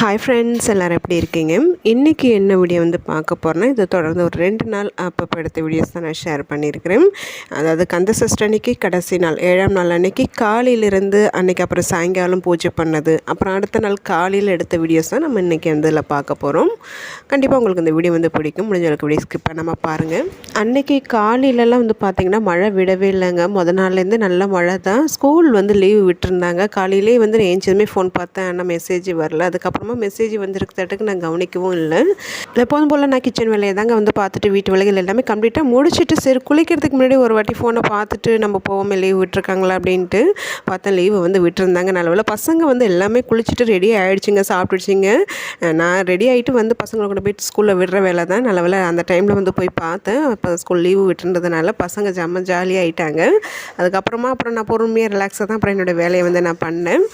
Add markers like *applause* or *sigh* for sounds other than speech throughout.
Hi friends எல்லோரும் எப்படி இருக்கீங்க? இன்றைக்கி என்ன வீடியோ வந்து பார்க்க போகிறேன்னா இதை தொடர்ந்து ஒரு ரெண்டு நாள் அப்பப்போ எடுத்த வீடியோஸ் தான் நான் ஷேர் பண்ணியிருக்கிறேன். அதாவது கந்த சஷ்டி கடைசி நாள் ஏழாம் நாள் அன்னைக்கு காலையிலிருந்து அன்னைக்கு அப்புறம் சாயங்காலம் பூஜை பண்ணது அப்புறம் அடுத்த நாள் காலையில் எடுத்த வீடியோஸ் தான் நம்ம இன்றைக்கி வந்து இதில் பார்க்க போகிறோம் கண்டிப்பாக உங்களுக்கு இந்த வீடியோ வந்து பிடிக்கும். முடிஞ்ச அளவுக்கு வீடியோ ஸ்கிப் பண்ணாமல் பாருங்கள் அன்னைக்கு காலையிலலாம் வந்து பார்த்திங்கன்னா மழை விடவே இல்லைங்க. முத நாள்லேருந்து நல்ல மழை தான் ஸ்கூல் வந்து லீவு விட்டுருந்தாங்க. காலையிலே வந்து நான் ஏஞ்சதுமே ஃபோன் பார்த்தேன். ஆனால் மெசேஜ் வரல. அதுக்கப்புறம் மெசேஜ் வந்திருக்கிறதுக்கு நான் கவனிக்கவும் இல்லை. எப்போதும் போல் நான் கிச்சன் வேலையை தாங்க வந்து பார்த்துட்டு வீட்டு வேலைகள் எல்லாமே கம்ப்ளீட்டாக முடிச்சுட்டு சரி குளிக்கிறதுக்கு முன்னாடி ஒரு வாட்டி ஃபோனை பார்த்துட்டு நம்ம போவோமே லீவ் விட்டுருக்காங்களா அப்படின்ட்டு பார்த்தேன் லீவு வந்து விட்டுருந்தாங்க. நல்ல பசங்க வந்து எல்லாமே குளிச்சுட்டு ரெடி ஆகிடுச்சிங்க சாப்பிட்டுச்சிங்க நான் ரெடி ஆகிட்டு வந்து பசங்களை கொண்டு போயிட்டு ஸ்கூலில் விடுற வேலை தான். நல்ல வேலை அந்த டைமில் வந்து போய் பார்த்தேன். அப்போ ஸ்கூல் லீவு விட்டுருந்ததுனால பசங்க ஜம்ம ஜாலியாக ஆகிட்டாங்க அதுக்கப்புறமா அப்புறம் நான் பொறுமையாக ரிலாக்ஸாக தான் அப்புறம் என்னோடய வேலையை வந்து நான் பண்ணேன்.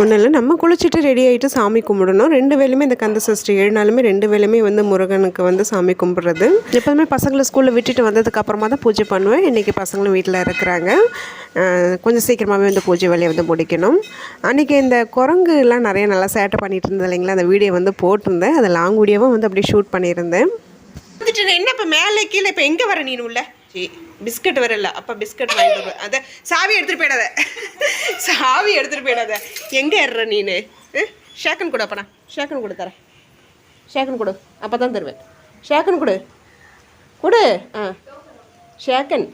ஒன்றும் இல்லை நம்ம குளிச்சுட்டு ரெடி ஆகிட்டு சாமி கும்பிடணும். ரெண்டு வேலையுமே இந்த கந்த சஷ்டி ஏழு நாளுமே ரெண்டு வேலையுமே வந்து முருகனுக்கு வந்து சாமி கும்பிட்றது. எப்போதுமே பசங்களை ஸ்கூலில் விட்டுட்டு வந்ததுக்கு அப்புறமா தான் பூஜை பண்ணுவேன். இன்றைக்கி பசங்களும் வீட்டில் இருக்கிறாங்க. கொஞ்சம் சீக்கிரமாகவே வந்து பூஜை வேலையை வந்து முடிக்கணும். அன்றைக்கி இந்த குரங்குலாம் நிறைய நல்லா சேட்டை பண்ணிட்டு இருந்தது இல்லைங்களா? அந்த வீடியோ வந்து போட்டிருந்தேன். அதை லாங் வீடியோவும் வந்து அப்படியே ஷூட் பண்ணியிருந்தேன். வந்துட்டு என்ன இப்போ மேலே கீழே இப்போ எங்கே வர நீனு உள்ள சரி பிஸ்கட் வரல அப்போ பிஸ்கட் வாங்கிட்டு வருவேன் அதை சாவி எடுத்துகிட்டு போயிடாத. சாவி எடுத்துகிட்டு போயிடாத. எங்கே ஏறுற நீனு? ஷேக்கன் கொடு அப்பனா. ஷேக்கன் கொடு தரேன். ஷேக்கன் கொடு. அப்போ தான் தருவேன். ஷேக்கன் கொடு. கொடு. ஆ. ஷேக்கன்.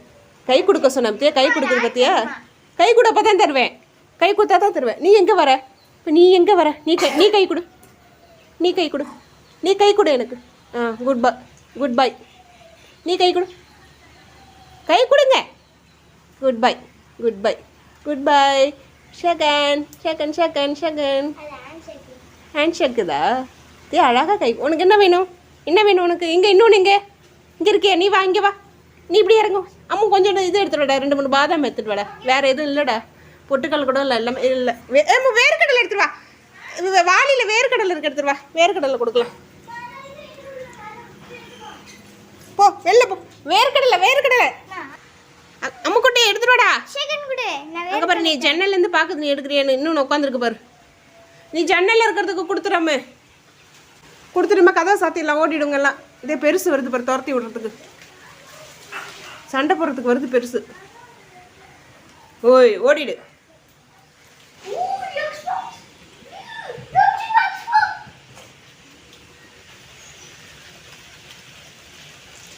கை கொடுக்க சொன்ன பத்தியா? கை கொடுக்குறது பத்தியா? கை கொடு அப்போ தான் தருவேன். கை கொடுத்தா தான் தருவேன். நீ எங்கே வர? இப்போ நீ எங்கே வர? நீ கை நீ கை கொடு. நீ கை கொடு. நீ கை கொடு எனக்கு. ஆ குட் பை குட் பை நீ கை கொடு. கை கொடுங்க. Goodbye goodbye goodbye second second second second hand ஷேக்குதா தே அழகாக கை உனக்கு என்ன வேணும்? என்ன வேணும் உனக்கு? இங்கே இன்னொன்று இங்கே. இங்கே இருக்கியா? நீ வா இங்கே வா. நீ இப்படி இறங்கும் அம்மா கொஞ்சம் இது எடுத்துட்டு வாடா. ரெண்டு மூணு பாதாம் எடுத்துட்டு வாடா. வேறு எதுவும் இல்லைடா. பொட்டுக்கல் கூட இல்லை எல்லாமே இல்லை. வே வேர்க்கடலை எடுத்துட்டு வா. இது வாளியில் வேர்க்கடலை இருக்கு எடுத்துட்டு வா. வேர்க்கடலை கொடுக்கலாம். போ வெளில போ. வேர்க்கடலை வேர்க்கடலை அ- அம்மா குட்டி எடுத்துட்டு வாடா செகண்ட் கொடு நான் அங்கே பாரு நீ ஜன்னல்ல இருந்து பார்க்குது நீ எடுக்கிறியான்னு இன்னும் உட்காந்துருக்கு பாரு. நீ ஜன்னல்ல இருக்கிறதுக்கு கொடுத்துடாம. கொடுத்துடுமா கதவை சாத்திடலாம் ஓடிடுங்க எல்லாம். இதே பெருசு வருது பாரு துரத்தி விடுறதுக்கு. சண்டை போடுறதுக்கு வருது பெருசு. ஓய் ஓடிடு.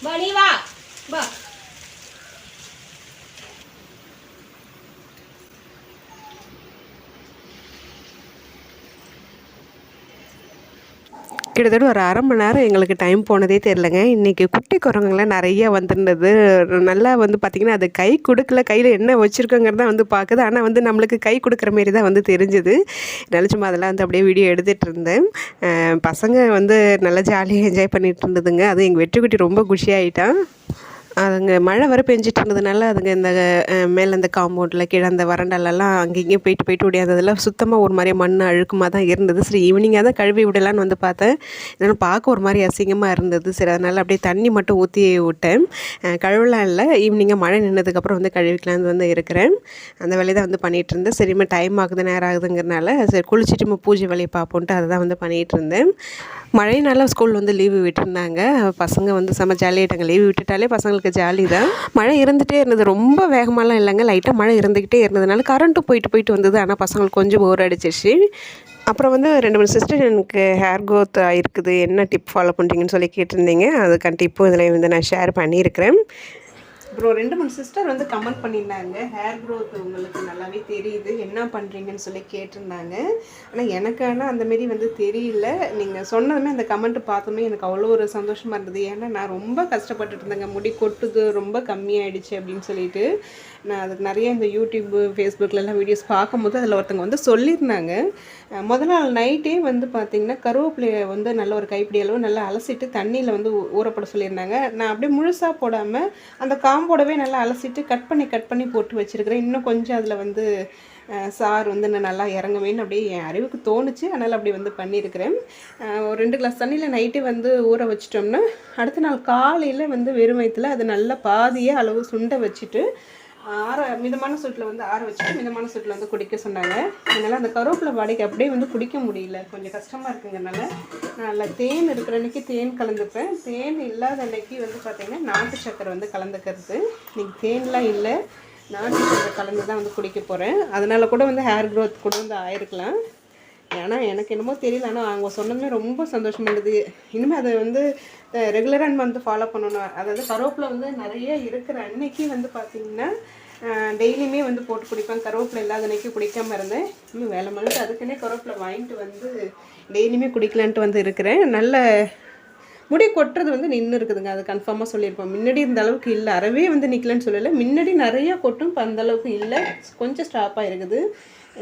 வா நீ வா வா கிட்டத்தட்ட ஒரு அரை மணி நேரம் எங்களுக்கு டைம் போனதே தெரிலங்க இன்றைக்கி குட்டி குரங்குங்களாம் நிறைய வந்திருந்தது. நல்லா வந்து பார்த்திங்கன்னா அது கை கொடுக்கல கையில் என்ன வச்சுருக்கோங்கிறத வந்து பார்க்குது ஆனால் வந்து நம்மளுக்கு கை கொடுக்குற மாரி தான் வந்து தெரிஞ்சுது. நல்ல சும்மா அதெல்லாம் வந்து அப்படியே வீடியோ எடுத்துகிட்டு இருந்தேன். பசங்க வந்து நல்லா ஜாலியாக என்ஜாய் பண்ணிகிட்டு இருந்ததுங்க. அது எங்கள் வெற்றிக்குட்டி ரொம்ப குஷியாயிட்டான் அதுங்க மழை வர பெஞ்சிட்டு இருந்ததுனால அதுங்க இந்த மேலே அந்த காம்பவுண்டில் கீழே அந்த வறண்டாலெல்லாம் அங்கேயும் போயிட்டு போயிட்டு ஓடியாந்ததெல்லாம் சுத்தமாக ஒரு மாதிரி மண் அழுக்குமாக தான் இருந்தது. சரி ஈவினிங்காக தான் கழுவி விடலான்னு வந்து பார்த்தேன். என்னென்னு பார்க்க ஒரு மாதிரி அசிங்கமாக இருந்தது. சரி அதனால் அப்படியே தண்ணி மட்டும் ஊற்றி விட்டேன். கழுவலாம் இல்லை. ஈவினிங்காக மழை நின்னதுக்கப்புறம் வந்து கழுவிக்கலாம்னு வந்து இருக்கிறேன். அந்த வேலையை தான் வந்து பண்ணிகிட்டு இருந்தேன். சரிமா டைம் ஆகுது நேரம் ஆகுதுங்கிறனால சரி குளிச்சுட்டு நம்ம பூஜை வேலையை பார்ப்போன்ட்டு அதை தான் வந்து பண்ணிகிட்டு இருந்தேன். மழையினால ஸ்கூல் வந்து லீவு விட்டுருந்தாங்க. பசங்க வந்து செம்ம ஜாலியாகிட்டாங்க லீவு விட்டுட்டாலே பசங்களுக்கு ஜாலி தான்? மழை இருந்துகிட்டே இருந்தது. ரொம்ப வேகமாலாம் இல்லைங்க. லைட்டாக மழை இருந்துக்கிட்டே இருந்ததுனால கரண்ட்டும் போயிட்டு போயிட்டு வந்தது. ஆனால் பசங்களுக்கு கொஞ்சம் போர் அடிச்சிருச்சு. அப்புறம் வந்து ரெண்டு மூணு சிஸ்டர் எனக்கு ஹேர் க்ரோத் ஆகிருக்குது என்ன டிப் ஃபாலோ பண்ணுறீங்கன்னு சொல்லி கேட்டிருந்தீங்க. அதுக்கான டிப்பும் இதில் வந்து நான் ஷேர் பண்ணியிருக்கிறேன். அப்புறம் ரெண்டு மூணு சிஸ்டர் வந்து கமெண்ட் பண்ணியிருந்தாங்க. ஹேர் க்ரோத் உங்களுக்கு நல்லாவே தெரியுது. என்ன பண்ணுறீங்கன்னு சொல்லி கேட்டிருந்தாங்க. ஆனால் எனக்கு ஆனால் அந்தமாரி வந்து தெரியல. நீங்கள் சொன்னதுமே அந்த கமெண்ட் பார்த்தோமே எனக்கு அவ்வளோ ஒரு சந்தோஷமாக இருந்தது. ஏன்னா நான் ரொம்ப கஷ்டப்பட்டுட்டு இருந்தேங்க. முடி கொட்டுது ரொம்ப கம்மியாயிடுச்சு அப்படின்னு சொல்லிட்டு. நான் அதுக்கு நிறைய இந்த யூடியூப்பு ஃபேஸ்புக்கிலலாம் வீடியோஸ் பார்க்கும்போது அதில் ஒருத்தவங்க வந்து சொல்லியிருந்தாங்க. முதல் நாள் நைட்டே வந்து பார்த்திங்கன்னா கருவேப்பிலையை வந்து நல்ல ஒரு கைப்பிடி அளவு நல்லா அலசிட்டு தண்ணியில் வந்து ஊறப்பட சொல்லியிருந்தாங்க. நான் அப்படியே முழுசாக போடாமல் அந்த காம்போடவே நல்லா அலசிட்டு கட் பண்ணி கட் பண்ணி போட்டு வச்சுருக்கிறேன். இன்னும் கொஞ்சம் அதில் வந்து சார் வந்து நான் நல்லா இறங்குவேன்னு அப்படியே என் அறிவுக்கு தோணுச்சு. அதனால் அப்படி வந்து பண்ணியிருக்கிறேன். ஒரு ரெண்டு கிளாஸ் தண்ணியில் நைட்டே வந்து ஊற வச்சிட்டோம்னா அடுத்த நாள் காலையில் வந்து வெறும் வயிற்றுல அது நல்லா பாதியாக அளவு சுண்டை வச்சுட்டு ஆற மிதமான சூட்டில் வந்து ஆற வச்சுட்டு மிதமான சூட்டில் வந்து குடிக்க சொன்னாங்க. அதனால் அந்த கருவேப்பிலை வாடைக்கு அப்படியே வந்து குடிக்க முடியல. கொஞ்சம் கஷ்டமாக இருக்குங்கிறனால நான் நல்லா தேன் இருக்கிற அன்றைக்கி தேன் கலந்துப்பேன். தேன் இல்லாத அன்னைக்கு வந்து பார்த்திங்கன்னா நாட்டு சக்கரை வந்து கலந்துக்கிறது. இன்றைக்கி தேன்லாம் இல்லை. நாட்டு சக்கரை கலந்து தான் வந்து குடிக்க போகிறேன் அதனால் கூட வந்து ஹேர் க்ரோத் கூட வந்து ஆயிருக்கலாம். ஏன்னா எனக்கு என்னமோ தெரியல. ஆனால் அவங்க சொன்னதுமே ரொம்ப சந்தோஷமா இருந்தது. இனிமேல் அதை வந்து ரெகுலராக வந்து ஃபாலோ பண்ணணும். அதாவது கருவேப்பிலை வந்து நிறைய இருக்கிற அன்னைக்கு வந்து பார்த்திங்கன்னா டெய்லியுமே வந்து போட்டு குடிப்பேன். கருவேப்பிலை இல்லாத அன்னைக்கு குடிக்காமல் இருந்தேன். இன்னும் வேலை மழுத்து அதுக்குன்னே கருவேப்பிலை வாங்கிட்டு வந்து டெய்லியுமே குடிக்கலான்ட்டு வந்து இருக்கிறேன். நல்ல முடி கொட்டுறது வந்து நின்று இருக்குதுங்க. அது கன்ஃபார்மாக சொல்லியிருப்போம். முன்னாடி இந்த அளவுக்கு இல்லை. அறவே வந்து நிற்கலன்னு சொல்லலை. முன்னாடி நிறையா கொட்டும் இப்போ அந்தளவுக்கு இல்லை. கொஞ்சம் ஸ்டாப்பாக இருக்குது.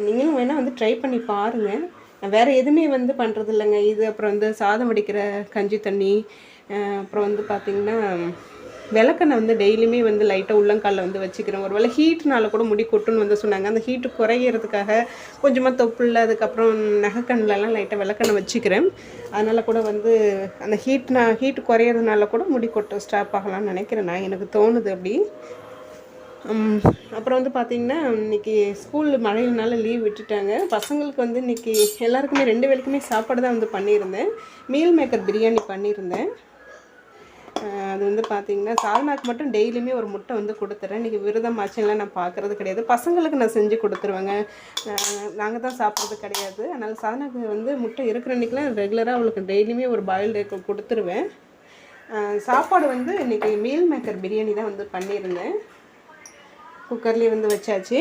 நீங்களும் வேணால் வந்து ட்ரை பண்ணி பாருங்கள் வேறு எதுவுமே வந்து பண்ணுறது இல்லைங்க இது அப்புறம் வந்து சாதம் வடிக்கிற கஞ்சி தண்ணி அப்புறம் வந்து பார்த்திங்கன்னா விளக்கெண்ணெய் வந்து டெய்லியுமே வந்து லைட்டாக உள்ளங்காலில் வந்து வச்சுக்கிறேன் ஒரு வேளை ஹீட்னால கூட முடி கொட்டுன்னு வந்து சொன்னாங்க. அந்த ஹீட்டு குறையிறதுக்காக கொஞ்சமாக தொப்புள்ள அதுக்கப்புறம் நகைக்கண்ணிலலாம் லைட்டாக விளக்கெண்ணெய் வச்சுக்கிறேன். அதனால் கூட வந்து அந்த ஹீட்னா ஹீட் குறையிறதுனால கூட முடி கொட்ட ஸ்டாப் ஆகலாம்னு நினைக்கிறேன். நான் எனக்கு தோணுது அப்படி. அப்புறம் வந்து பார்த்திங்கன்னா இன்னைக்கு ஸ்கூல் மழையினால லீவ் விட்டுட்டாங்க. பசங்களுக்கு வந்து இன்னைக்கு எல்லாருக்குமே ரெண்டு வேலைக்குமே சாப்பாடு தான் வந்து பண்ணியிருந்தேன். மீல் மேக்கர் பிரியாணி பண்ணியிருந்தேன். அது வந்து பார்த்திங்கன்னா சாதனாக்கு மட்டும் டெய்லியுமே ஒரு முட்டை வந்து கொடுத்துறேன். இன்றைக்கி விரதம் ஆச்சுங்களாம் நான் பார்க்குறது கிடையாது. பசங்களுக்கு நான் செஞ்சு கொடுத்துருவேங்க. நாங்கள் தான் சாப்பிட்றது கிடையாது. அதனால் சாதனாக்கு வந்து முட்டை இருக்கிற அன்றைக்கெலாம் ரெகுலராக அவளுக்கு டெய்லியுமே ஒரு பாயில்டு கொடுத்துருவேன். சாப்பாடு வந்து இன்றைக்கி மீல் மேக்கர் பிரியாணி தான் வந்து பண்ணியிருந்தேன். குக்கர்லேயே வந்து வச்சாச்சு.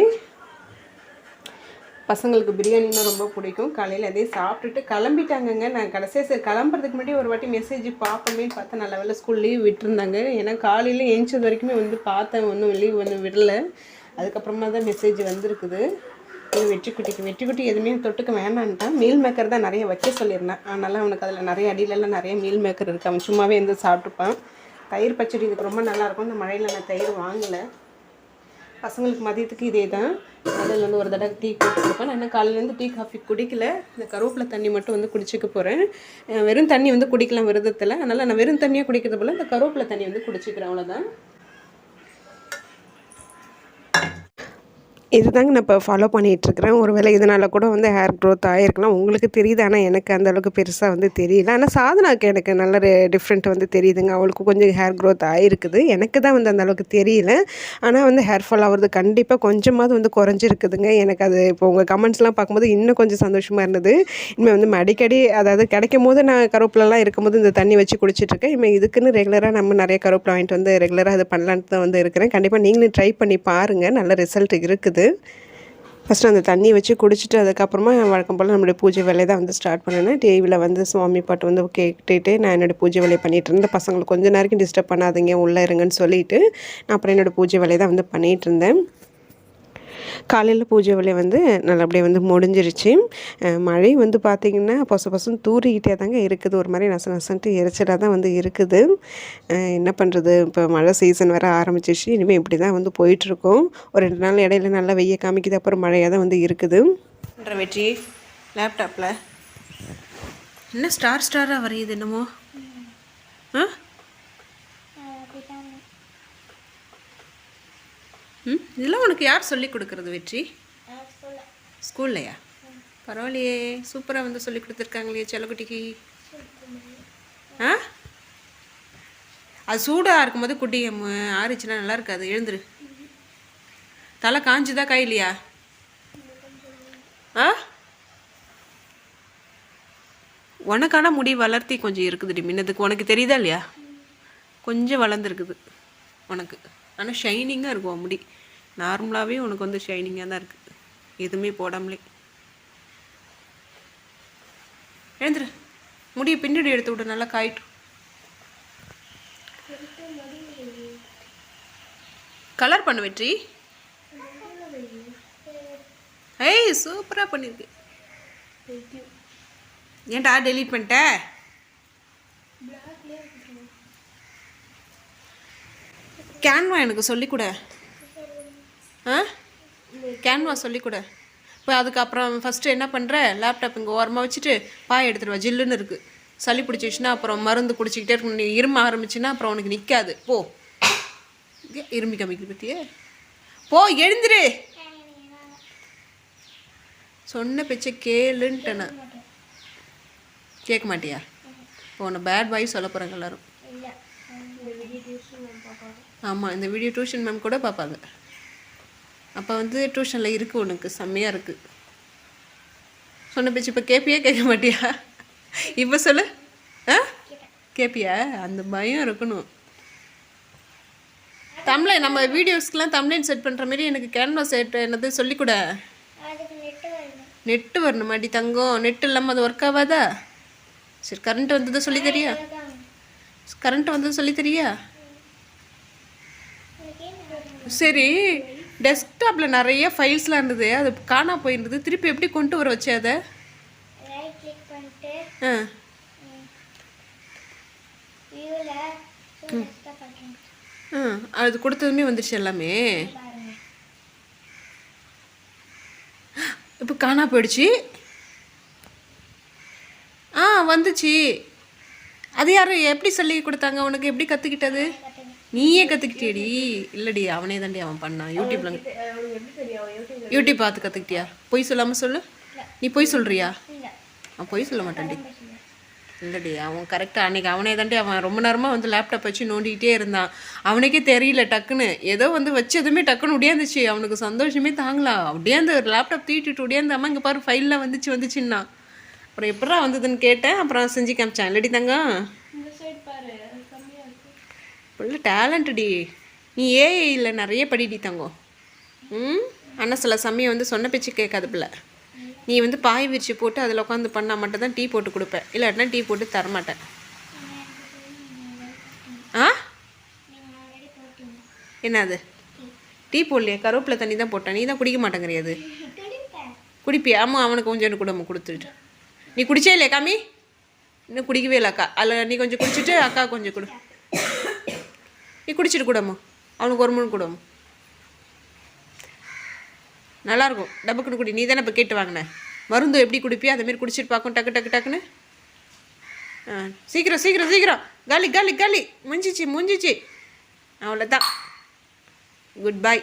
பசங்களுக்கு பிரியாணினா ரொம்ப பிடிக்கும். காலையில் அதே சாப்பிட்டுட்டு கிளம்பிட்டாங்கங்க. நான் கடைசியாக சரி கிளம்புறதுக்கு முன்னாடி ஒரு வாட்டி மெசேஜ் பார்ப்போமேன்னு பார்த்தா நல்ல வேலை ஸ்கூல் லீவ் விட்டுருந்தாங்க. ஏன்னா காலையில் எழுந்தது வரைக்குமே வந்து பார்த்தேன் ஒன்றும் லீவ் ஒன்றும் விடல. அதுக்கப்புறமா தான் மெசேஜ் வந்திருக்குது. இது வெற்றிக்குட்டிக்கு வெற்றிக்குட்டி எதுவுமே தொட்டுக்க வேணான்ட்டான். மீல் மேக்கர் தான் நிறைய வைக்க சொல்லியிருந்தேன். அதனால் அவனுக்கு அதில் நிறைய அடியிலலாம் நிறைய மீல் மேக்கர் இருக்குது அவன் சும்மாவே இருந்து சாப்பிட்டுப்பான். தயிர் பச்சடி இதுக்கு ரொம்ப நல்லாயிருக்கும் இந்த மழையில் நான் தயிர் வாங்கலை. பசங்களுக்கு மதியத்துக்கு இதே தான் அதில் வந்து ஒரு தடவை டீ போட்டு கொடுப்பேன் நான் இன்னும் காலையிலேருந்து டீ காஃபி குடிக்கல. இந்த கருவேப்பிலை தண்ணி மட்டும் வந்து குடிச்சிக்க போகிறேன் வெறும் தண்ணி வந்து குடிக்கலாம் விரதத்தில். அதனால் நான் வெறும் தண்ணியாக குடிக்கிறது போல் இந்த கருவேப்பிலை தண்ணி வந்து குடிச்சிக்கிறேன். அவ்வளோதான் இதுதாங்க நான் இப்போ ஃபாலோ பண்ணிகிட்ருக்கிறேன். ஒருவேளை இதனால் கூட வந்து ஹேர் க்ரோத் ஆகிருக்கலாம் உங்களுக்கு தெரியுது. ஆனால் எனக்கு அந்த அளவுக்கு பெருசாக வந்து தெரியல. ஆனால் சாதனாவுக்கு எனக்கு நல்ல டிஃப்ரெண்ட் வந்து தெரியுதுங்க. அவளுக்கு கொஞ்சம் ஹேர் க்ரோத் ஆகிருக்குது எனக்கு தான் வந்து அந்த அளவுக்கு தெரியல. ஆனால் வந்து ஹேர் ஃபால் ஆகிறது கண்டிப்பாக கொஞ்சமாவது வந்து குறைஞ்சிருக்குதுங்க. எனக்கு அது இப்போ உங்கள் கமெண்ட்ஸ்லாம் பார்க்கும்போது இன்னும் கொஞ்சம் சந்தோஷமாக இருந்தது. இனிமேல் வந்து அடிக்கடி அதாவது கிடைக்கும் போது நான் கருவேப்பிலலாம் இருக்கும்போது இந்த தண்ணி வச்சு குடிச்சிட்ருக்கேன். இனிமேல் இதுக்குன்னு ரெகுலராக நம்ம நிறைய கருவேப்பிலை வாங்கிட்டு வந்து ரெகுலராக அது பண்ணலான்ட்டு தான் வந்து இருக்கிறேன். கண்டிப்பாக நீங்களும் ட்ரை பண்ணி பாருங்கள் நல்ல ரிசல்ட் இருக்குது. ஃபஸ்ட்டு அந்த தண்ணி வச்சு குடிச்சிட்டு அதுக்கப்புறமா வழக்கம் போல் நம்மளுடைய பூஜை வேலையை தான் வந்து ஸ்டார்ட் பண்ணினேன் டிவியில் வந்து சுவாமி பாட்டு வந்து கேட்டுட்டு நான் என்னோடய பூஜை வேலையை பண்ணிகிட்டு இருந்தேன். பசங்களுக்கு கொஞ்ச நேரம் டிஸ்டர்ப் பண்ணாதீங்க உள்ளே இருங்கன்னு சொல்லிட்டு நான் அப்புறம் என்னோடய பூஜை வேலையை தான் வந்து பண்ணிகிட்டு இருந்தேன். காலையில் பூஜை வேலையை வந்து நல்லபடியாக வந்து முடிஞ்சிருச்சு. மழை வந்து பார்த்திங்கன்னா பொச பொசன்னு தூறிக்கிட்டே தாங்க இருக்குது. ஒரு மாதிரி நச நசன்ட்டு எரிச்சலாக தான் வந்து இருக்குது. என்ன பண்ணுறது இப்போ மழை சீசன் வர ஆரம்பிச்சிச்சு இனிமேல் இப்படி தான் வந்து போயிட்டுருக்கோம். ஒரு ரெண்டு நாள் இடையில நல்லா வெய்ய காமிக்குது. அப்புறம் மழையாக தான் வந்து இருக்குது. வெற்றி? லேப்டாப்பில் என்ன ஸ்டார் ஸ்டாராக வரையுது என்னமோ? ஆ? ம்? இதெல்லாம் உனக்கு யார் சொல்லி கொடுக்குறது வெற்றி? ஸ்கூல்லையா? பரவாயில்லையே. சூப்பராக வந்து சொல்லி கொடுத்துருக்காங்களே செல்லக்குட்டிக்கு. ஆ? அது சூடாக இருக்கும்போது குட்டி அம்மு ஆறிச்சுன்னா நல்லா இருக்காது. எழுந்துரு. தலை காஞ்சுதா கையிலையா? ஆ? உனக்கான முடி வளர்த்தி கொஞ்சம் இருக்குதுடி முன்னதுக்கு. உனக்கு தெரியுதா இல்லையா? கொஞ்சம் வளர்ந்துருக்குது உனக்கு. ஆனால் ஷைனிங்காக இருக்கும் முடி. நார்மலாகவே உனக்கு வந்து ஷைனிங்காக தான் இருக்குது எதுவுமே போடாமலே. எழுந்துரு. முடியை பின்னாடி எடுத்து விட்டு நல்லா காயிட்டும் கலர் பண்ண வெற்றி. ஏய் சூப்பராக பண்ணியிருக்கு ஏன்டா டெலீட் பண்ணிட்ட? கேன்வா எனக்கு சொல்லிக் கொடு. ஆ? கேன்வா சொல்லிக் கொடு. இப்போ அதுக்கப்புறம் ஃபஸ்ட்டு என்ன பண்ணுற லேப்டாப் இங்கே ஓரமாக வச்சுட்டு பாய் எடுத்துட்டு வா. ஜில்லுன்னு இருக்குது சளி பிடிச்சிச்சுன்னா அப்புறம் மருந்து குடிச்சிக்கிட்டே இருக்கணும். நீ இரும ஆரம்பிச்சுன்னா அப்புறம் உனக்கு நிற்காது போ. இங்க இருமி காமிக்குது பற்றியே போ எழுந்துரு. சொன்ன பேச்ச கேளுன்ட்டேன். கேட்க மாட்டியா? உன்னை பேட் பாய் சொல்ல போகிறாங்க எல்லாரும். ஆமாம் இந்த வீடியோ டியூஷன் மேம் கூட பார்ப்பாங்க. அப்போ வந்து டியூஷனில் இருக்கு உனக்கு செம்மையாக இருக்குது சொன்ன பேச்சு இப்போ கேட்பியா கேட்க மாட்டியா? இப்போ சொல்லு. ஆ? கேட்பியா அந்த பயம் இருக்கணும். தமிழை நம்ம வீடியோஸ்க்கெலாம் தமிழன் செட் பண்ணுற மாதிரி எனக்கு கேன்வா செட் என்னது சொல்லிக்கூட. நெட்டு நெட்டு வரணுமாடி தங்கம்? நெட் இல்லாமல் அது ஒர்க் ஆகாதா? சரி கரண்ட் வந்தது சொல்லி தெரியா கரண்ட் வந்தது சொல்லி தெரியா சரி டெஸ்க்டாப்பில் நிறைய ஃபைல்ஸ்லாம் இருந்தது. அது காணா போயிருந்தது. திருப்பி எப்படி கொண்டு வர வச்சே அதை? ஆ. ஆ அது கொடுத்ததுமே வந்துருச்சு எல்லாமே. இப்போ காணா போயிடுச்சு. ஆ வந்துச்சு. அது யாரும் எப்படி சொல்லி கொடுத்தாங்க? உனக்கு எப்படி கற்றுக்கிட்டது நீயே கற்றுக்கிட்டியடி இல்லடி அவனே தாண்டி அவன் பண்ணான் யூடியூப்ல யூடியூப் பார்த்து கற்றுக்கிட்டியா பொய் சொல்லாமல் சொல்லு. நீ பொய் சொல்றியா? இல்லை. நான் பொய் சொல்ல மாட்டேன்டி. இல்லடி அவன் கரெக்டாக அன்னைக்கு அவனே தாண்டி அவன் ரொம்ப நேரமாக வந்து லேப்டாப் வச்சு நோண்டிக்கிட்டே இருந்தான். அவனுக்கே தெரியல டக்குன்னு. ஏதோ வந்து வச்சதுமே டக்குன்னு உடையாந்துச்சு அவனுக்கு சந்தோஷமே தாங்கலாம் அப்படியே அந்த லேப்டாப் தூக்கிட்டு உடையாந்து அம்மா இங்கே பாரு ஃபைலில் வந்துச்சு வந்துச்சுன்னா. அப்புறம் எப்படா வந்ததுன்னு கேட்டேன். அப்புறம் செஞ்சு காமிச்சான். இல்லடி தங்கம். உள்ள டேலண்டடி நீ ஏஐயில் நிறைய படிடி தங்கம் ம்? ஆனால் சில சமயம் வந்து சொன்ன பேச்சு கேட்காது பிள்ளை. நீ வந்து பாய் விரிச்சு போட்டு அதில் உட்காந்து பண்ணால் மட்டும் தான் டீ போட்டு கொடுப்பேன். இல்லாட்டினா டீ போட்டு தரமாட்டேன். ஆ? என்னது? டீ போடலையே? கருவேப்பிலை தண்ணி தான் போட்டேன். நீ தான் குடிக்க மாட்டேங்கிறியாது குடிப்பியா? ஆமாம் அவனுக்கு கொஞ்சம் கூட கொடுத்துட்டு. நீ குடிச்சே இல்லையா காமி? இன்னும் குடிக்கவே இல்லை அக்கா. அதில் நீ கொஞ்சம் குடிச்சிட்டு அக்கா கொஞ்சம் கொடு. நீ குடிச்சிட்டு கூடம்மா. அவனுக்கு ஒரு மூணு கூடம்மா. நல்லாயிருக்கும் டபுக்குன்னு குடி. நீ தானே இப்போ கேட்டு வாங்கின? மருந்து எப்படி குடிப்பியா அந்த குடிச்சிட்டு பார்க்கும். டக்கு டக்கு டக்குன்னு. ஆ சீக்கிரம் சீக்கிரம் சீக்கிரம். காலி காலி காலி. முடிஞ்சிச்சு முடிஞ்சிச்சு அவ்வளோதான் குட் பை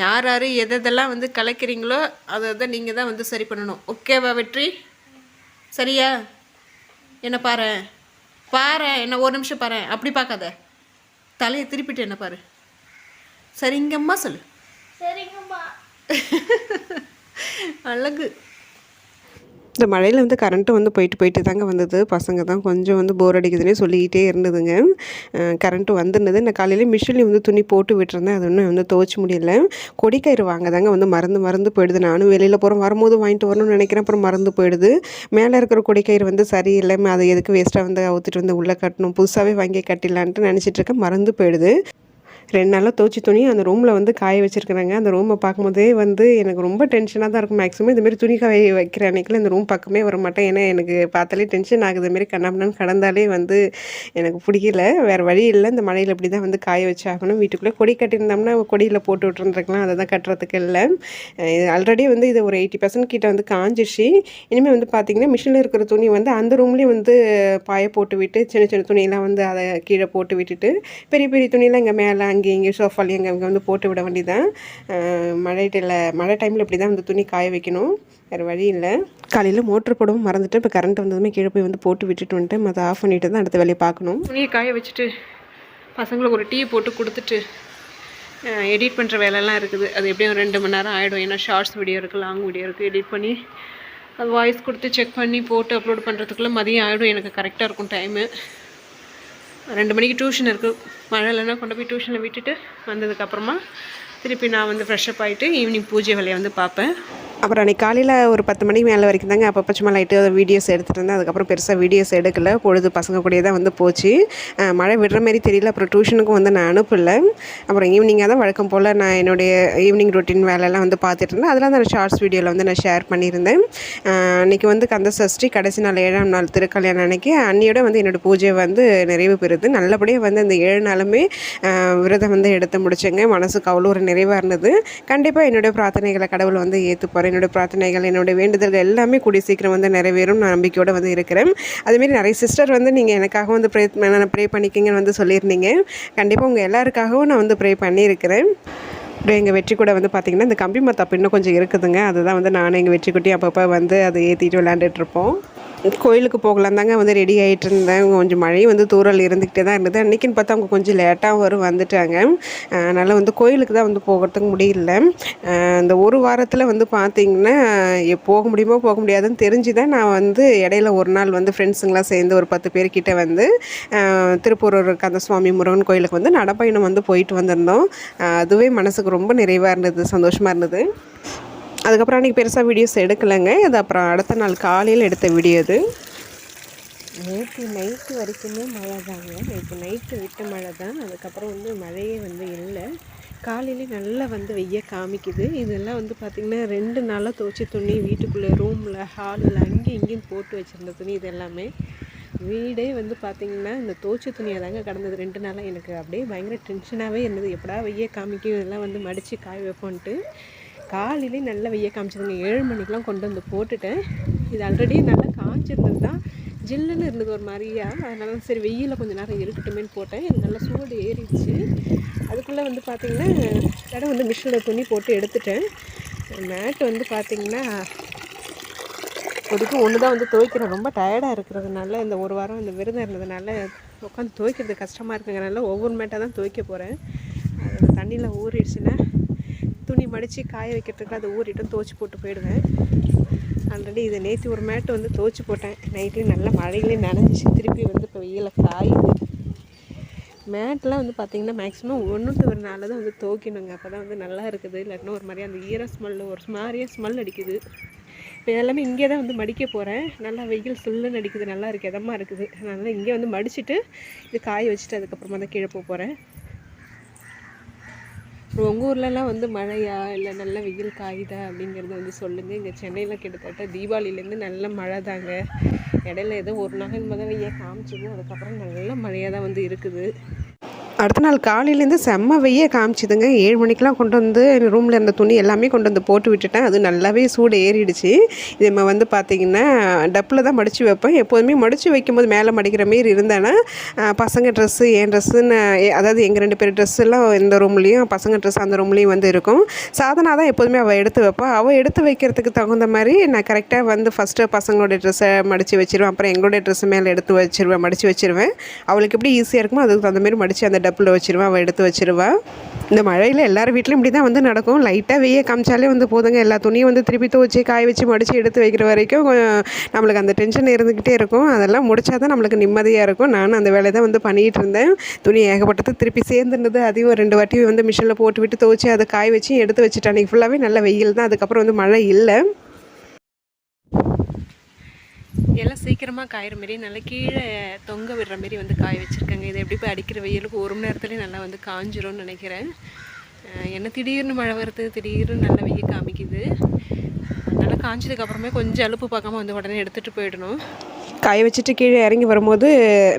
யார் யார் எதெல்லாம் வந்து கலைக்கிறீங்களோ அதை தான் நீங்கள் தான் வந்து சரி பண்ணணும். ஓகேவா வெற்றி? சரியா? என்ன பாரு? பாரு என்ன ஒரு நிமிஷம் பாரு. அப்படி பார்க்காத. தலையை திருப்பிட்டு என்ன பாரு. சரிங்கம்மா சொல்லு. சரிங்கம்மா. *laughs* அழகு. இந்த மழையில் வந்து கரண்ட்டு வந்து போயிட்டு போயிட்டு தாங்க வந்தது. பசங்க தான் கொஞ்சம் வந்து போர் அடிக்குதுன்னே சொல்லிக்கிட்டே இருந்ததுங்க. கரண்ட்டு வந்துருந்தது. நான் காலையில் மிஷினில் வந்து துணி போட்டு விட்டுருந்தேன். அது ஒன்றும் வந்து துவைச்ச முடியல. கொடிக்கயிறு வாங்க தாங்க வந்து மறந்து மறந்து போயிடுது. நானும் வெளியில் போகிறோம் வரும்போது வாங்கிட்டு வரணும்னு நினைக்கிறேன். அப்புறம் மறந்து போயிடுது. மேலே இருக்கிற கொடிக்கயிறு வந்து சரியில்லை. அதை எதுக்கு வேஸ்ட்டாக வந்து அவுத்துட்டு வந்து உள்ளே கட்டணும். புதுசாகவே வாங்கி கட்டிடலான்ட்டு நினச்சிட்டு இருக்கேன். மறந்து போயிடுது. ரெண்டு நாளாக துவச்சி துணி அந்த ரூமில் வந்து காய வச்சுருக்குறாங்க. அந்த ரூமை பார்க்கும்போதே வந்து எனக்கு ரொம்ப டென்ஷனாக தான் இருக்கும். மேக்ஸிமம் இதுமாரி துணி காய வைக்கிற அன்னைக்கில் இந்த ரூம் பக்கமே வர மாட்டேன். ஏன்னா எனக்கு பார்த்தாலே டென்ஷன் ஆகுது. இதுமாரி கண்ணாமண்ணான்னு கடந்தாலே வந்து எனக்கு பிடிக்கல. வேறு வழி இல்லை. இந்த மழையில் இப்படி தான் வந்து காய வச்சாகணும். வீட்டுக்குள்ளே கொடி கட்டியிருந்தோம்னா கொடியில் போட்டு விட்டுருந்துருக்கலாம். அதை தான் கட்டுறதுக்கு இல்லை. ஆல்ரெடி வந்து இது ஒரு எயிட்டி பர்சன்ட் கிட்ட வந்து காஞ்சிச்சு இனிமேல் வந்து பார்த்திங்கன்னா மிஷினில் இருக்கிற துணி வந்து அந்த ரூம்லேயும் வந்து பாய போட்டு விட்டு சின்ன சின்ன துணியெல்லாம் வந்து அதை கீழே போட்டு விட்டுட்டு பெரிய பெரிய துணியெல்லாம் இங்கே மேலே அங்கே இங்கே சோஃபாலையும் அங்கே இங்கே வந்து போட்டு விட வேண்டியதான் மழை டெல்ல மழை டைமில் இப்படி தான் வந்து துணி காய வைக்கணும். வேறு வழி இல்லை. காலையில் மோட்ரு போடவும் மறந்துட்டு இப்போ கரண்ட் வந்ததுமே கீழே போய் வந்து போட்டு விட்டுட்டு வந்துட்டு மற்ற ஆஃப் பண்ணிட்டு தான் அடுத்த வேலையை பார்க்கணும். துணியை காய வச்சுட்டு பசங்களுக்கு ஒரு டீ போட்டு கொடுத்துட்டு எடிட் பண்ணுற வேலைலாம் இருக்குது. அது எப்படியும் ரெண்டு மணி நேரம் ஆகிடும் ஏன்னா ஷார்ட்ஸ் வீடியோ இருக்குது லாங் வீடியோ இருக்குது எடிட் பண்ணி அது வாய்ஸ் கொடுத்து செக் பண்ணி போட்டு அப்லோட் பண்ணுறதுக்குள்ளே மதியம் ஆகிடும் எனக்கு கரெக்டாக இருக்கும் டைமு ரெண்டு மணிக்கு டியூஷன் இருக்குது மழை இல்லைன்னா கொண்டு போய் டியூஷனில் விட்டுட்டு வந்ததுக்கப்புறமா திருப்பி நான் வந்து ஃப்ரெஷ்அப் ஆகிட்டு ஈவினிங் பூஜை வேலையை வந்து பார்ப்பேன். அப்புறம் அன்றைக்கி காலையில் ஒரு பத்து மணிக்கு மேலே வரைக்கும் தாங்க அப்பப்போ சும்மா லைட்டு வீடியோஸ் எடுத்துகிட்டு இருந்தேன். அதுக்கப்புறம் பெருசாக வீடியோஸ் எடுக்கல. பொழுது பசங்க கூடயே தான் வந்து போச்சு. மழை விடுற மாதிரி தெரியல. அப்புறம் டியூஷனுக்கும் வந்து நான் அனுப்பல. அப்புறம் ஈவினிங்காக தான் வழக்கம் போல் நான் என்னுடைய ஈவினிங் ரொட்டீன் வேலையெல்லாம் வந்து பார்த்துட்டு இருந்தேன். அதெல்லாம் அந்த ஷார்ட்ஸ் வீடியோவில் வந்து நான் ஷேர் பண்ணியிருந்தேன். அன்றைக்கி வந்து கந்த சஷ்டி கடைசி நாள் ஏழாம் நாள் திருக்கல்யாணம் அன்னைக்கு அன்னியோட வந்து என்னோடய பூஜை வந்து நிறைவு பெறுது. நல்லபடியாக வந்து அந்த ஏழு நாளுமே விரதம் வந்து எடுத்து முடிச்சேங்க. மனசுக்கு அவ்வளோ ஒரு நிறைவாக இருந்தது. கண்டிப்பாக என்னுடைய பிரார்த்தனைகளை கடவுள் வந்து ஏற்று போகிறேன் என்னோடய பிரார்த்தனைகள் என்னோடய வேண்டுதல்கள் எல்லாமே கூடிய சீக்கிரம் வந்து நிறைவேறும். நான் நம்பிக்கையோடு வந்து இருக்கிறேன். அதுமாரி நிறைய சிஸ்டர் வந்து நீங்கள் எனக்காக வந்து ப்ரே ப்ரே பண்ணிக்கிங்கன்னு வந்து சொல்லியிருந்தீங்க. கண்டிப்பாக உங்கள் எல்லாருக்காகவும் நான் வந்து ப்ரே பண்ணியிருக்கிறேன். அப்புறம் எங்கள் வெற்றி கூட வந்து பார்த்திங்கன்னா இந்த கம்பி மத்தாப்பு இன்னும் கொஞ்சம் இருக்குதுங்க. அதுதான் வந்து நானும் எங்கள் வெற்றி குட்டி அப்பப்போ வந்து அதை ஏற்றிட்டு விளாண்டுட்டுருப்போம் கோயிலுக்கு போகலாம் தாங்க வந்து ரெடி ஆகிட்டு இருந்தேன். கொஞ்சம் மழையும் வந்து தூரல் இருந்துக்கிட்டே தான் இருந்தது. அன்றைக்கின்னு பார்த்தா அவங்க கொஞ்சம் லேட்டாக வரும் வந்துட்டாங்க. அதனால் வந்து கோயிலுக்கு தான் வந்து போகிறதுக்கு முடியல. இந்த ஒரு வாரத்தில் வந்து பார்த்திங்கன்னா எ- போக முடியுமோ போக முடியாதுன்னு தெரிஞ்சு தான் நான் வந்து இடையில ஒரு நாள் வந்து ஃப்ரெண்ட்ஸுங்களாம் சேர்ந்து ஒரு பத்து பேர்கிட்ட வந்து திருப்பூர் கந்த கந்தசுவாமி முருகன் கோயிலுக்கு வந்து நடைப்பயணம் வந்து போயிட்டு வந்திருந்தோம். அதுவே மனசுக்கு ரொம்ப நிறைவாக இருந்தது சந்தோஷமாக இருந்தது. அதுக்கப்புறம் அன்றைக்கி பெருசாக வீடியோஸ் எடுக்கலைங்க. இது அப்புறம் அடுத்த நாள் காலையில் எடுத்த வீடியோ இது. நேற்று நைட்டு வரைக்குமே மழை தாங்க. நேற்று நைட்டு விட்ட மழை தான். அதுக்கப்புறம் வந்து மழையே வந்து இல்லை. காலையிலே நல்லா வந்து வெய்ய காமிக்குது. இதெல்லாம் வந்து பார்த்திங்கன்னா ரெண்டு நாளாக துவைச்ச துணி வீட்டுக்குள்ளே ரூமில் ஹாலில் அங்கேயும் இங்கேயும் போட்டு வச்சுருந்த துணி இது எல்லாமே. வீடே வந்து பார்த்திங்கன்னா இந்த துவைச்ச துணியாக தாங்க கடந்தது. ரெண்டு நாளாக எனக்கு அப்படியே பயங்கர டென்ஷனாகவே இருந்தது. எப்படா வெய்ய காமிக்கும்? இதெல்லாம் வந்து மடித்து காய வைப்போன்ட்டு. காலையிலே நல்லா வெய்ய காமிச்சதுங்க. ஏழு மணிக்கெலாம் கொண்டு வந்து போட்டுட்டேன். இது ஆல்ரெடி நல்லா காய்ச்சிருந்தது தான் ஜில்லுன்னு இருந்தது ஒரு மாதிரியா. அதனால சரி வெயிலில் கொஞ்சம் நேரம் இருக்கட்டுமேன்னு போட்டேன். இது நல்லா சூடு ஏறிடுச்சு. அதுக்குள்ளே வந்து பார்த்திங்கன்னா இடம் வந்து மிஷினில் துணி போட்டு எடுத்துட்டேன். மேட் வந்து பார்த்திங்கன்னா இப்போதைக்கு ஒன்று தான் வந்து துவைக்கிறேன். ரொம்ப டயர்டாக இருக்கிறதுனால இந்த ஒரு வாரம் இந்த விருதம் இருந்ததுனால உட்காந்து துவைக்கிறது கஷ்டமாக இருக்குங்கிறனால ஒவ்வொரு மேட்டாக தான் துவைக்க போகிறேன் தண்ணியில் ஊறிடுச்சுன்னா துணி மடித்து காய வைக்கிறதுக்கு அதை ஊறிட்டும் துவைச்சி போட்டு போயிடுவேன். ஆல்ரெடி இதை நேற்று ஒரு மேட்டு வந்து தோச்சி போட்டேன். நைட்லேயும் நல்லா மழையிலே நனைஞ்சிச்சு திருப்பி வந்து இப்போ வெயிலில் காயுது மேட்லாம் வந்து பார்த்திங்கன்னா மேக்ஸிமம் ஒன்று ஒரு நாள் தான் வந்து துவைக்கணுங்க. அப்போ தான் வந்து நல்லா இருக்குது. இல்லாட்டினா ஒரு மாதிரி அந்த ஈர ஸ்மெல்லு ஒரு மாதிரியே ஸ்மெல் அடிக்குது. இப்போ எல்லாமே இங்கே தான் வந்து மடிக்க போகிறேன் நல்லா வெயில் சுல்லுன்னு அடிக்குது. நல்லா இருக்குது இதமாக இருக்குது. அதனால் இங்கே வந்து மடிச்சுட்டு இது காய வச்சுட்டு அதுக்கப்புறமா தான் கீழே போக போகிறேன் உங்கள் ஊர்லலாம் வந்து மழையா? இல்லை நல்ல வெயில் காயுதா? அப்படிங்கிறத வந்து சொல்லுங்கள் இங்கே சென்னையில் கிட்டத்தட்ட தீபாவளிலேருந்து நல்ல மழை தாங்க. இடையில ஏதோ ஒரு நாள் முதல் வெய்ய காமிச்சிது. அதுக்கப்புறம் நல்ல மழையாக தான் வந்து இருக்குது. அடுத்த நாள் காலையிலேருந்து செம்ம வெய்ய காமிச்சிதுங்க. ஏழு மணிக்கெலாம் கொண்டு வந்து ரூமில் இருந்த துணி எல்லாமே கொண்டு வந்து போட்டு விட்டுட்டேன். அது நல்லாவே சூடு ஏறிடுச்சு. இது நம்ம வந்து பார்த்திங்கன்னா டப்பில் தான் மடித்து வைப்பேன் எப்போதுமே மடித்து வைக்கும்போது மேலே மடிக்கிற மாரி இருந்தேன்னா பசங்க ட்ரெஸ்ஸு என் ட்ரெஸ்ஸுன்னு அதாவது எங்கள் ரெண்டு பேர் ட்ரெஸ்ஸெல்லாம் இந்த ரூம்லேயும் பசங்க ட்ரெஸ் அந்த ரூம்லேயும் வந்து இருக்கும். சாதனா தான் எப்போதுமே அவள் எடுத்து வைப்பாள் அவள் எடுத்து வைக்கிறதுக்கு தகுந்த மாதிரி நான் கரெக்டாக வந்து ஃபஸ்ட்டு பசங்களோட ட்ரெஸ்ஸை மடித்து வச்சிருவேன். அப்புறம் எங்களுடைய ட்ரெஸ்ஸு மேலே எடுத்து வச்சிருவேன் மடித்து வச்சிருவேன். அவளுக்கு எப்படி ஈஸியாக இருக்குமோ அதுக்கு தகுந்த மாதிரி மடித்து அந்த அடுப்பில் வச்சுருவேன் அவள் எடுத்து வச்சிருவாள் இந்த மழையில் எல்லார் வீட்லையும் இப்படி தான் வந்து நடக்கும். லைட்டாக வெய்ய காமிச்சாலே வந்து போதுங்க. எல்லா துணியும் வந்து திருப்பி துவச்சி காய வச்சு மடித்து எடுத்து வைக்கிற வரைக்கும் நம்மளுக்கு அந்த டென்ஷன் இருந்துக்கிட்டே இருக்கும். அதெல்லாம் முடிச்சா தான் நம்மளுக்கு நிம்மதியாக இருக்கும். நானும் அந்த வேலையை தான் வந்து பண்ணிகிட்டு இருந்தேன். துணி ஏகப்பட்டது திருப்பி சேர்ந்துருந்தது. அதையும் ரெண்டு வாட்டி வந்து மிஷினில் போட்டு விட்டு துவச்சி அதை காய வச்சு எடுத்து வச்சுட்டேன். அன்றைக்கி ஃபுல்லாகவே நல்ல வெயில் தான் அதுக்கப்புறம் வந்து மழை இல்லை. எல்லாம் சீக்கிரமாக காயிற மாரி நல்லா கீழே தொங்க விடுற மாரி வந்து காய வச்சுருக்காங்க. இது எப்படி போய் அடிக்கிற வெயிலுக்கு ஒரு மணி நேரத்துலேயே நல்லா வந்து காஞ்சிரும்னு நினைக்கிறேன். என்ன திடீர்னு மழை வருது திடீர்னு நல்ல வெயில் காமிக்குது. நல்லா காஞ்சதுக்கு அப்புறமே கொஞ்சம் அலுப்பு பார்க்காம வந்து உடனே எடுத்துகிட்டு போயிடணும். காய வச்சுட்டு கீழே இறங்கி வரும்போது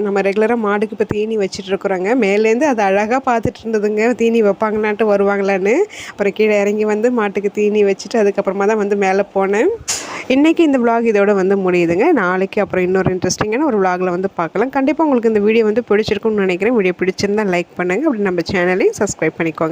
நம்ம ரெகுலராக மாடுக்கு இப்போ தீனி வச்சுட்டு இருக்கிறோங்க. மேலேருந்து அது அழகாக பார்த்துட்டு இருந்ததுங்க. தீனி வைப்பாங்களான்ட்டு வருவாங்களான்னு. அப்புறம் கீழே இறங்கி வந்து மாட்டுக்கு தீனி வச்சுட்டு அதுக்கப்புறமா தான் வந்து மேலே போனேன். இன்றைக்கி இந்த விளாக் இதோட வந்து முடியுதுங்க. நாளைக்கு அப்புறம் இன்னொரு இன்ட்ரெஸ்டிங்கான ஒரு விளாகில் வந்து பார்க்கலாம். கண்டிப்பாக உங்களுக்கு இந்த வீடியோ வந்து பிடிச்சிருக்கும்னு நினைக்கிறேன். வீடியோ பிடிச்சிருந்தா லைக் பண்ணுங்கள் அப்படி நம்ம சேனலையும் சப்ஸ்கிரைப் பண்ணிக்கோங்க.